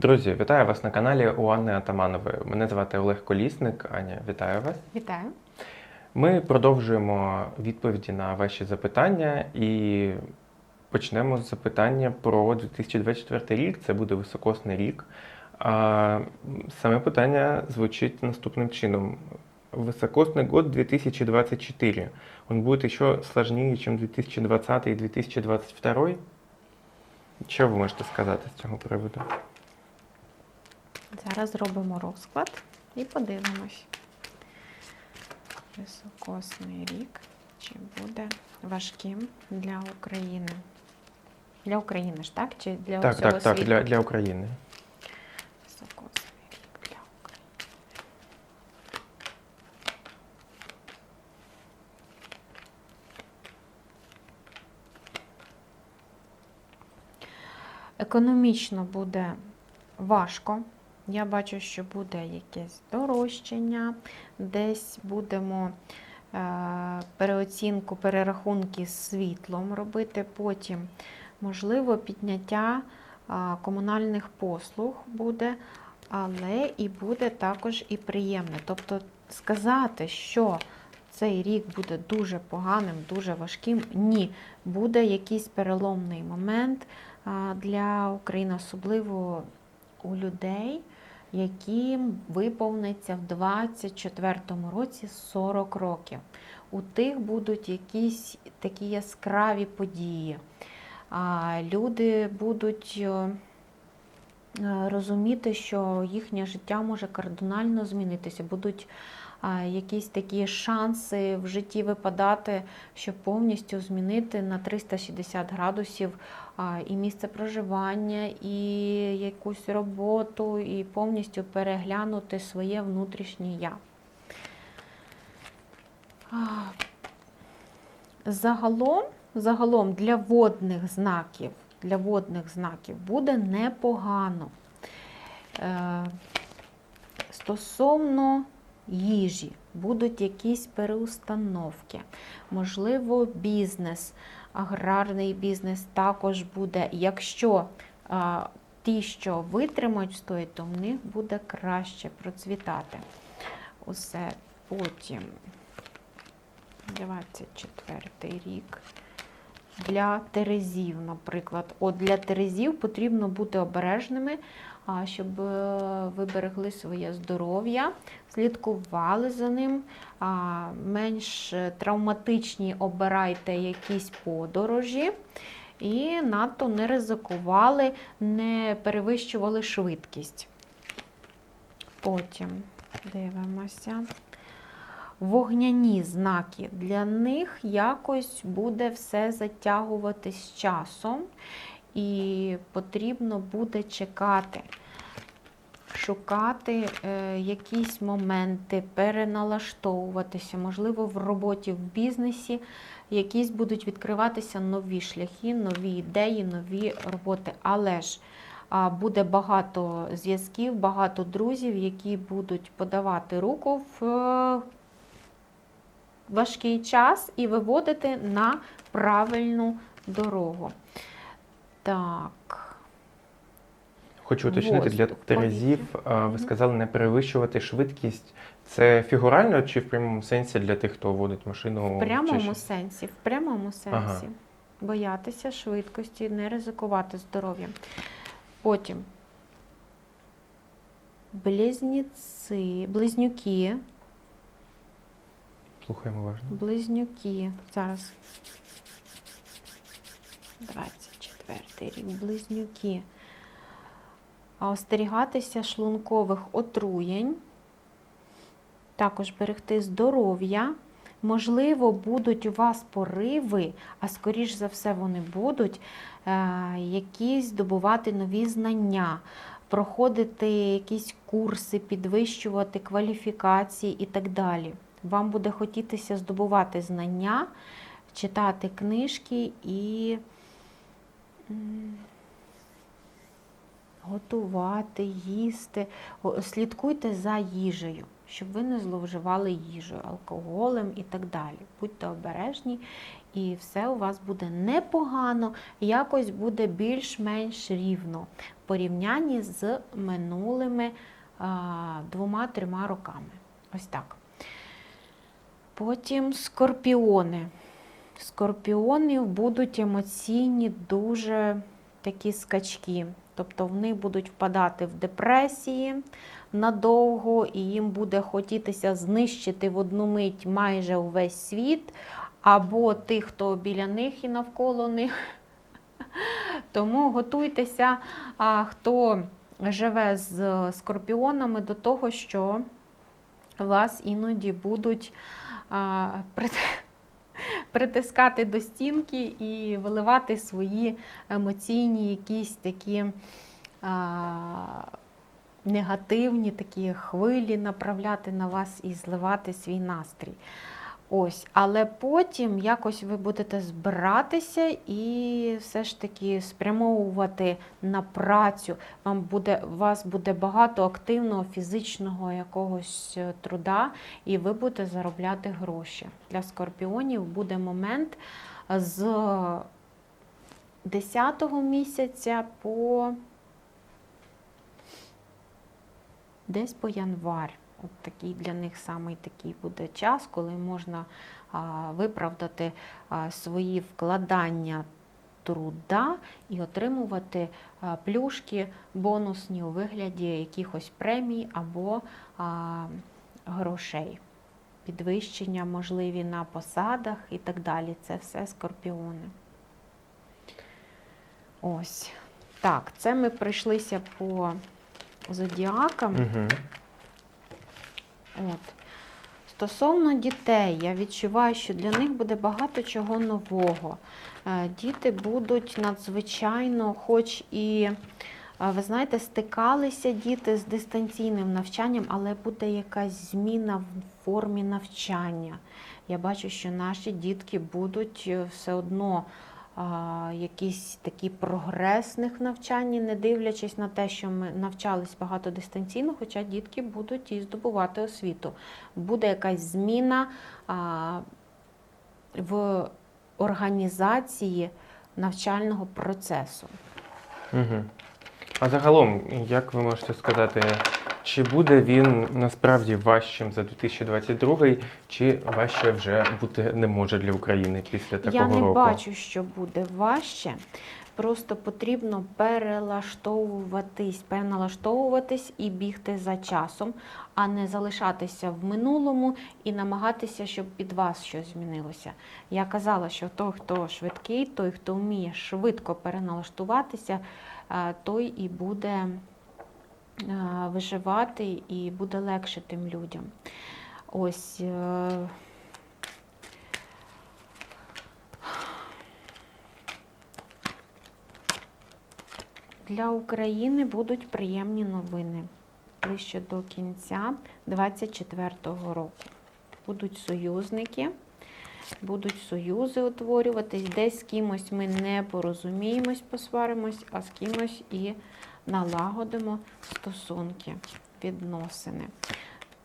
Друзі, вітаю вас на каналі у Анни Атаманової. Мене звати Олег Колісник. Аня, вітаю вас. Вітаю. Ми продовжуємо відповіді на ваші запитання і почнемо з запитання про 2024 рік. Це буде високосний рік. А саме питання звучить наступним чином. Высокосный год 2024. Он будет еще сложнее, чем 2020 и 2022? Що ви можете сказати з цього приводу? Зараз зробимо розклад і подивимось. Високосний рік. Чи буде важким для України? Для України ж, так? Чи для Так, всього так, так, світу? для, для України. Високосний рік для України. Економічно буде важко. Я бачу, що буде якесь дорожчання, десь будемо е, переоцінку, перерахунки з світлом робити. Потім, можливо, підняття а, комунальних послуг буде, але і буде також і приємне. Тобто сказати, що цей рік буде дуже поганим, дуже важким, ні, буде якийсь переломний момент для України, особливо у людей, яким виповниться в 24-му році 40 років. У тих будуть якісь такі яскраві події. Люди будуть е, е, розуміти, що їхнє життя може кардинально змінитися. Будуть якісь такі шанси в житті випадати, щоб повністю змінити на 360 градусів і місце проживання, і якусь роботу, і повністю переглянути своє внутрішнє я. Загалом, загалом для водних знаків, для водних знаків буде непогано. Е, стосовно їжі, будуть якісь переустановки, можливо, бізнес, аграрний бізнес також буде. Якщо а, ті, що витримають, стоять, то в них буде краще процвітати. Усе потім 24 рік. Для терезів, наприклад. От для терезів потрібно бути обережними, щоб е, ви берегли своє здоров'я, слідкували за ним, менш травматичні обирайте якісь подорожі і надто не ризикували, не перевищували швидкість. Потім дивимося. Вогняні знаки. Для них якось буде все затягуватись з часом, і потрібно буде чекати, шукати е, якісь моменти, переналаштовуватися, можливо, в роботі, в бізнесі якісь будуть відкриватися нові шляхи, нові ідеї, нові роботи. Але ж буде багато зв'язків, багато друзів, які будуть подавати руку в е, важкий час і виводити на правильну дорогу. Так. Хочу уточнити для терезів. Ви сказали не перевищувати швидкість. Це фігурально чи в прямому сенсі для тих, хто водить машину? В прямому сенсі, в прямому сенсі. Ага. Боятися швидкості, не ризикувати здоров'ям. Потім близнюки, Слухаємо уважно. близнюки. Зараз 24 рік, близнюки. Остерігатися шлункових отруєнь, також берегти здоров'я. Можливо, будуть у вас пориви, а скоріш за все вони будуть, е, якісь здобувати нові знання, проходити якісь курси, підвищувати кваліфікації і так далі. Вам буде хотітися здобувати знання, читати книжки і готувати, їсти. Слідкуйте за їжею, щоб ви не зловживали їжею, алкоголем і так далі. Будьте обережні, і все у вас буде непогано, якось буде більш-менш рівно в порівнянні з минулими двома-трьома роками. Ось так. Потім скорпіони. Скорпіонів будуть емоційні дуже такі скачки. Тобто вони будуть впадати в депресії надовго, і їм буде хотітися знищити в одну мить майже увесь світ, або тих, хто біля них і навколо них. Тому готуйтеся, хто живе з скорпіонами, до того, що вас іноді будуть притискати до стінки і виливати свої емоційні якісь такі негативні такі хвилі направляти на вас і зливати свій настрій. Ось, але потім якось ви будете збиратися і все ж таки спрямовувати на працю. Вам буде, у вас буде багато активного фізичного якогось е, труда, і ви будете заробляти гроші. Для скорпіонів буде момент з 10-го місяця по десь по январь. От такий для них самий такий буде час, коли можна а, виправдати а, свої вкладання труда і отримувати а, плюшки бонусні у вигляді якихось премій або а, грошей. Підвищення можливі на посадах і так далі. Це все скорпіони. Ось. Так, це ми пройшлися по зодіакам. Угу. От. Стосовно дітей, я відчуваю, що для них буде багато чого нового. Е, Діти будуть надзвичайно, хоч і, е, ви знаєте, стикалися діти з дистанційним навчанням, але буде якась зміна в формі навчання. Я бачу, що наші дітки будуть е, все одно якісь такі прогресних навчанні, не дивлячись на те, що ми навчались багато дистанційно, хоча дітки будуть і здобувати освіту. Буде якась зміна в організації навчального процесу. Угу. А загалом, як ви можете сказати, чи буде він насправді важчим за 2022, чи важче вже бути не може для України після такого Я не року? бачу, що буде важче. Просто потрібно перелаштовуватись, переналаштовуватись і бігти за часом, а не залишатися в минулому і намагатися, щоб під вас щось змінилося. Я казала, що той, хто швидкий, той, хто вміє швидко переналаштуватися, той і буде виживати і буде легше тим людям. Ось. е, Для України будуть приємні новини ближче до кінця 2024 року. Будуть союзники, будуть союзи утворюватись, десь з кимось ми не порозуміємось, посваримось, а з кимось і налагодимо стосунки, відносини.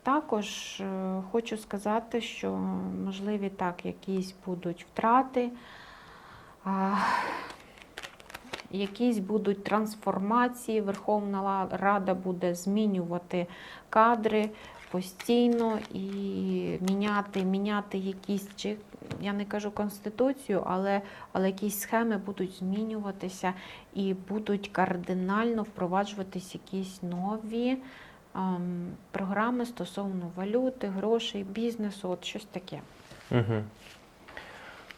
Також е, хочу сказати, що можливі так, якісь будуть втрати. Якісь будуть трансформації. Верховна Рада буде змінювати кадри постійно і міняти, міняти якісь, чи я не кажу конституцію, але, але якісь схеми будуть змінюватися і будуть кардинально впроваджуватись якісь нові ем, програми стосовно валюти, грошей, бізнесу, от щось таке. Угу.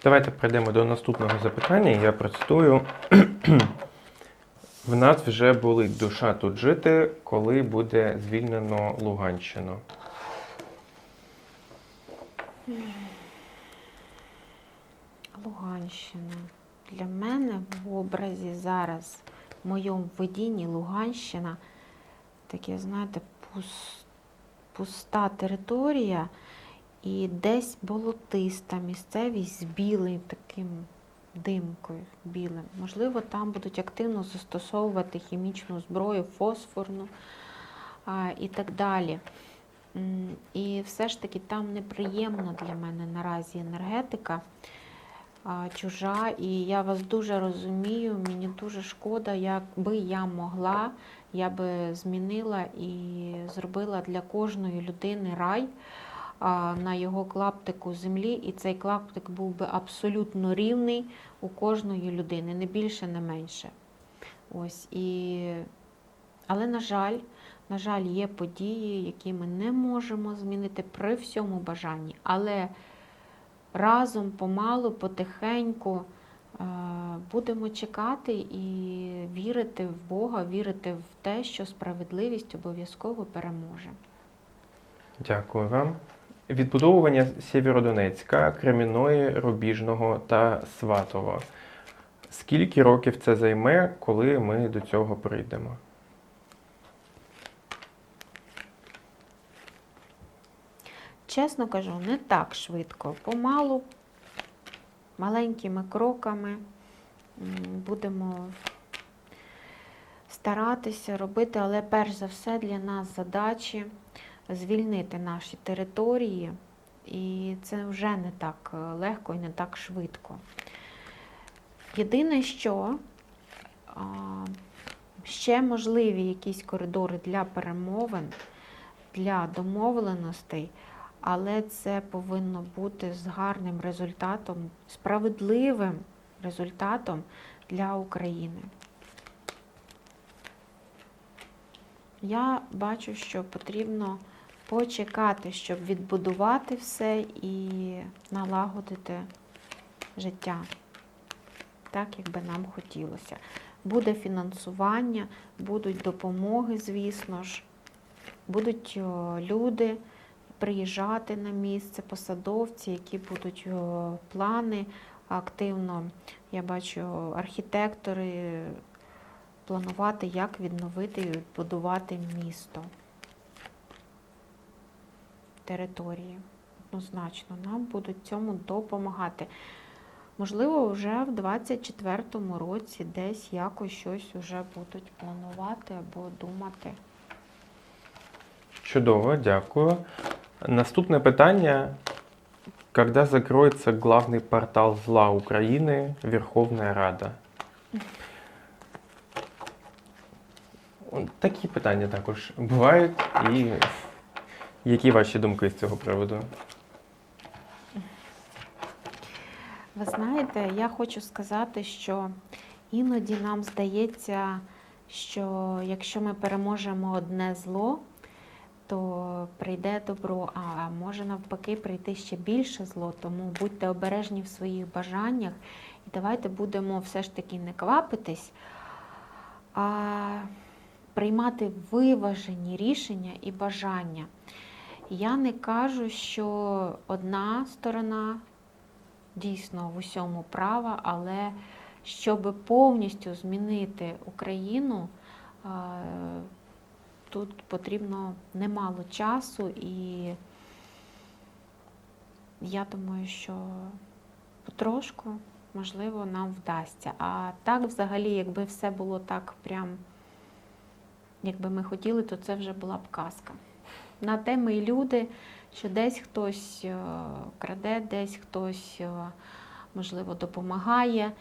Давайте перейдемо до наступного запитання. Я процитую. В нас вже болить душа тут жити, коли буде звільнено Луганщину. Луганщина. Для мене в образі зараз, в моєму видінні Луганщина, таке, знаєте, пуста територія і десь болотиста місцевість з білим таким димкою білим. Можливо, там будуть активно застосовувати хімічну зброю, фосфорну а, і так далі. І все ж таки там неприємно для мене наразі енергетика а, чужа. І я вас дуже розумію, мені дуже шкода, якби я могла, я би змінила і зробила для кожної людини рай на його клаптику землі, і цей клаптик був би абсолютно рівний у кожної людини, не більше, не менше. Ось і... Але, на жаль, на жаль, є події, які ми не можемо змінити при всьому бажанні. Але разом, помалу, потихеньку будемо чекати і вірити в Бога, вірити в те, що справедливість обов'язково переможе. Дякую вам. Відбудовування Сєвєродонецька, Креміної, Рубіжного та Сватово. Скільки років це займе, коли ми до цього прийдемо? Чесно кажу, не так швидко. Помалу, маленькими кроками будемо старатися робити, але перш за все для нас задачі звільнити наші території. І це вже не так е, легко і не так швидко. Єдине, що ще можливі якісь коридори для перемовин, для домовленостей, але це повинно бути з гарним результатом, справедливим результатом для України. Я бачу, що потрібно почекати, щоб відбудувати все і налагодити життя так, як би нам хотілося. Буде фінансування, будуть допомоги, звісно ж, будуть люди приїжджати на місце, посадовці, які будуть плани активно. Я бачу архітектори планувати, як відновити і відбудувати місто, території. Однозначно, нам будуть цьому допомагати. Можливо, вже в 24-му році десь якось щось вже будуть планувати або думати. Чудово, дякую. Наступне питання. Когда закроется главный портал зла України Верховна Рада? Такі питання також бувають. І які ваші думки з цього приводу? Ви знаєте, я хочу сказати, що іноді нам здається, що якщо ми переможемо одне зло, то прийде добро, а може навпаки прийти ще більше зло. Тому будьте обережні в своїх бажаннях і давайте будемо все ж таки не квапитись, а приймати виважені рішення і бажання. Я не кажу, що одна сторона дійсно в усьому права, але щоб повністю змінити Україну, е, тут потрібно немало часу, і я думаю, що потрошку, можливо, нам вдасться. А так, взагалі, якби все було так прям, якби ми хотіли, то це вже була б казка. На те ми й люди, що десь хтось е, краде, десь хтось, е, можливо, допомагає.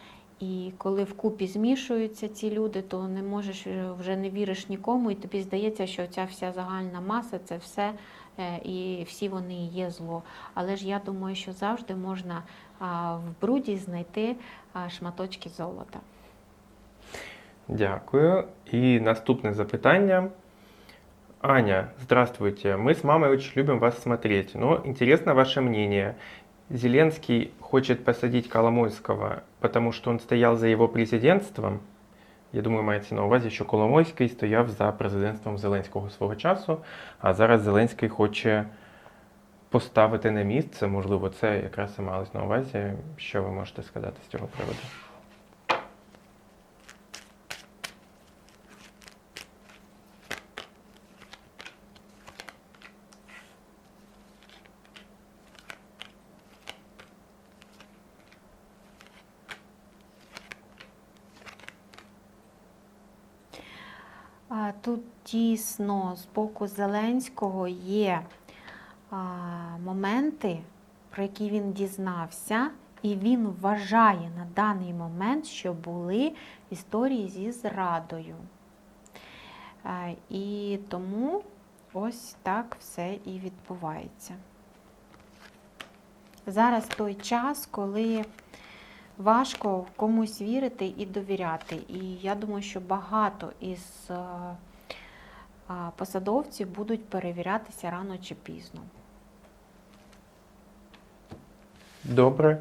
І коли вкупі змішуються ці люди, то не можеш е, вже не віриш нікому, і тобі здається, що ця вся загальна маса це все, і всі вони і є зло. Але ж я думаю, що завжди можна в бруді знайти шматочки золота. Дякую. И наступное запитание. Аня, здравствуйте. Мы с мамой очень любим вас смотреть, но интересно ваше мнение. Зеленский хочет посадить Коломойского, потому что он стоял за его президентством. Я думаю, мається на увазі, що Коломойський стояв за президентством Зеленського свого часу, а зараз Зеленський хоче поставити на місце. Можливо, це якраз і малось на увазі. Що ви можете сказати з цього приводу? А, Тут дійсно з боку Зеленського є а, моменти, про які він дізнався, і він вважає на даний момент, що були історії зі зрадою. Е, І тому ось так все і відбувається. Зараз той час, коли важко комусь вірити і довіряти. І я думаю, що багато із а, посадовців будуть перевірятися рано чи пізно. Добре.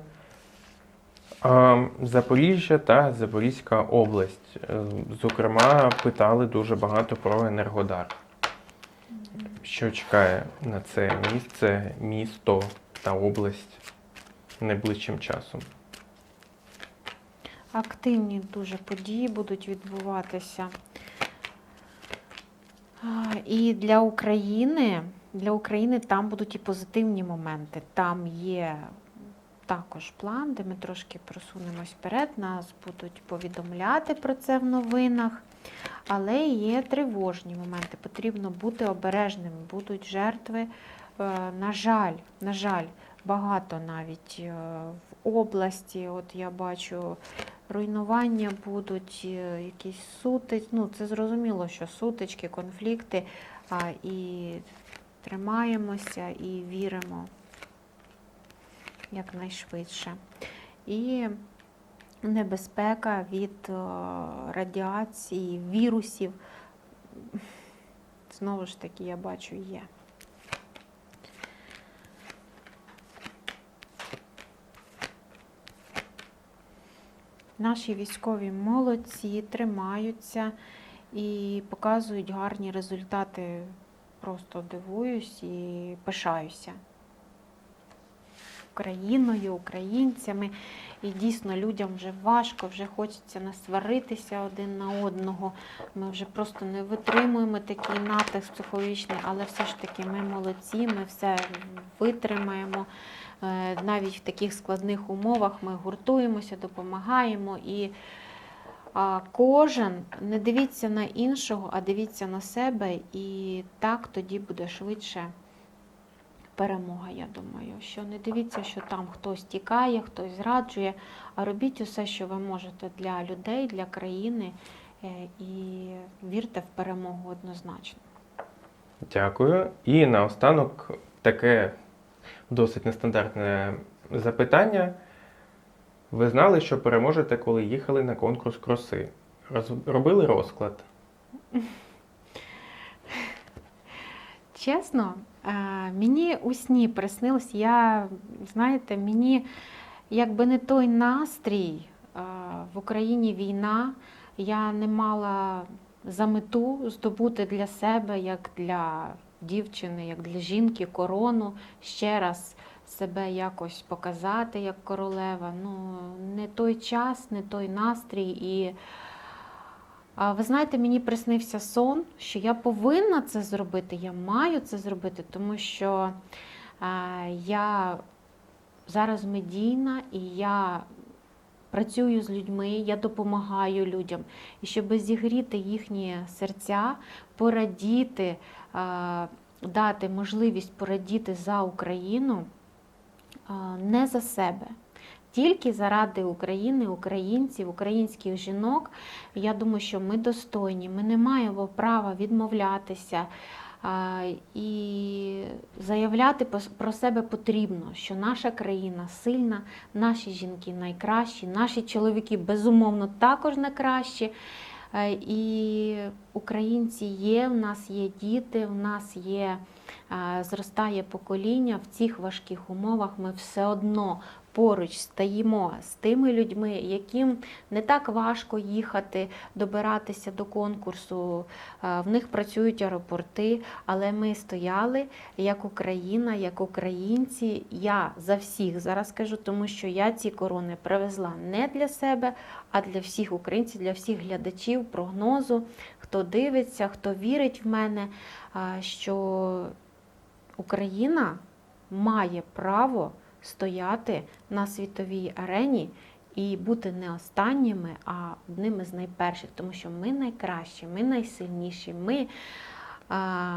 Запоріжжя та Запорізька область. Е, Зокрема, питали дуже багато про Енергодар. Що чекає на це місце, місто та область найближчим часом? Активні дуже події будуть відбуватися. І для України, для України там будуть і позитивні моменти. Там є також план, де ми трошки просунемось вперед, нас будуть повідомляти про це в новинах. Але є тривожні моменти. Потрібно бути обережним. Будуть жертви. Е, На жаль, на жаль, багато навіть е, в області. От я бачу руйнування будуть, е, якісь сутички. Ну, це зрозуміло, що сутички, конфлікти. А, і тримаємося і віримо якнайшвидше. І небезпека від е, радіації, вірусів. Знову ж таки, я бачу, є. Наші військові молодці, тримаються і показують гарні результати. Просто дивуюсь і пишаюся. Україною, українцями. І дійсно людям вже важко, вже хочеться насваритися один на одного. Ми вже просто не витримуємо такий натиск психологічний, але все ж таки ми молодці, ми все витримаємо. Е, Навіть в таких складних умовах ми гуртуємося, допомагаємо і кожен не дивіться на іншого, а дивіться на себе, і так тоді буде швидше перемога, я думаю. Що не дивіться, що там хтось тікає, хтось зраджує, а робіть усе, що ви можете для людей, для країни, е, і вірте в перемогу однозначно. Дякую. І наостанок таке досить нестандартне запитання. Ви знали, що переможете, коли їхали на конкурс краси? Роз- Робили розклад? Чесно, мені у сні приснилось, я, знаєте, мені якби не той настрій, в Україні війна, я не мала за мету здобути для себе, як для дівчини, як для жінки, корону, ще раз себе якось показати як королева. Ну, не той час, не той настрій. І ви знаєте, мені приснився сон, що я повинна це зробити, я маю це зробити, тому що е, я зараз медійна і я працюю з людьми, я допомагаю людям. І щоб зігріти їхні серця, порадіти, е, дати можливість порадіти за Україну, е, не за себе. Тільки заради України, українців, українських жінок. Я думаю, що ми достойні, ми не маємо права відмовлятися. І заявляти про себе потрібно, що наша країна сильна, наші жінки найкращі, наші чоловіки безумовно також найкращі. Е, І українці є, в нас є діти, в нас є зростає покоління. В цих важких умовах ми все одно поруч стоїмо з тими людьми, яким не так важко їхати, добиратися до конкурсу. Е, В них працюють аеропорти, але ми стояли як Україна, як українці. Я за всіх зараз кажу, тому що я ці корони привезла не для себе, а для всіх українців, для всіх глядачів, прогнозу, хто дивиться, хто вірить в мене, що Україна має право стояти на світовій арені і бути не останніми, а одними з найперших, тому що ми найкращі, ми найсильніші, ми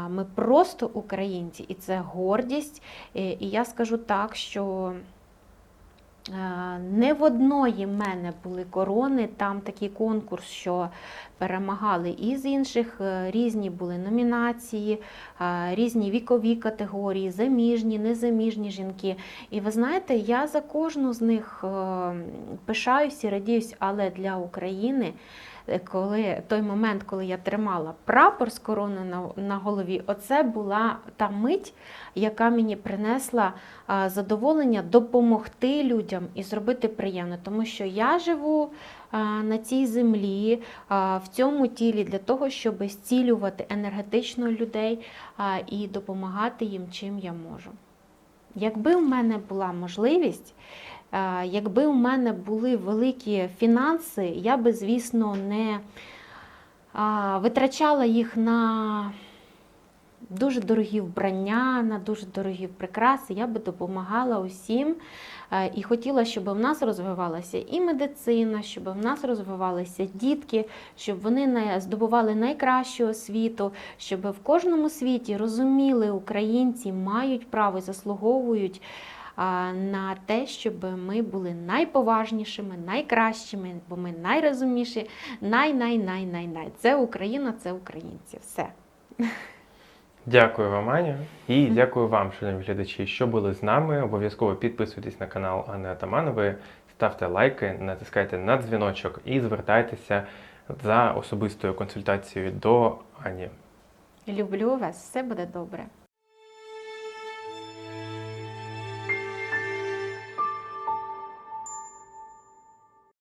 Ми просто українці, і це гордість. І я скажу так, що не в одної мене були корони, там такий конкурс, що перемагали і з інших е, різні були номінації, е, різні вікові категорії, заміжні, незаміжні жінки. І ви знаєте, я за кожну з них пишаюся і радіюсь, але для України. Коли той момент, коли я тримала прапор з короною на, на голові, оце була та мить, яка мені принесла задоволення допомогти людям і зробити приємно, тому що я живу на цій землі, в цьому тілі для того, щоб зцілювати енергетично людей і допомагати їм, чим я можу. Якби в мене була можливість, якби в мене були великі фінанси, я би, звісно, не витрачала їх на дуже дорогі вбрання, на дуже дорогі прикраси. Я би допомагала усім е, і хотіла, щоб в нас розвивалася і медицина, щоб в нас розвивалися дітки, щоб вони здобували найкращу освіту, щоб в кожному світі розуміли, українці мають право і заслуговують на те, щоб ми були найповажнішими, найкращими, бо ми найрозумніші, най-най-най-най-най. Це Україна, це українці. Все. Дякую вам, Аня. І дякую вам, шановні глядачі, що були з нами. Обов'язково підписуйтесь на канал Анни Атаманової, ставте лайки, натискайте на дзвіночок і звертайтеся за особистою консультацією до Ані. Люблю вас, все буде добре.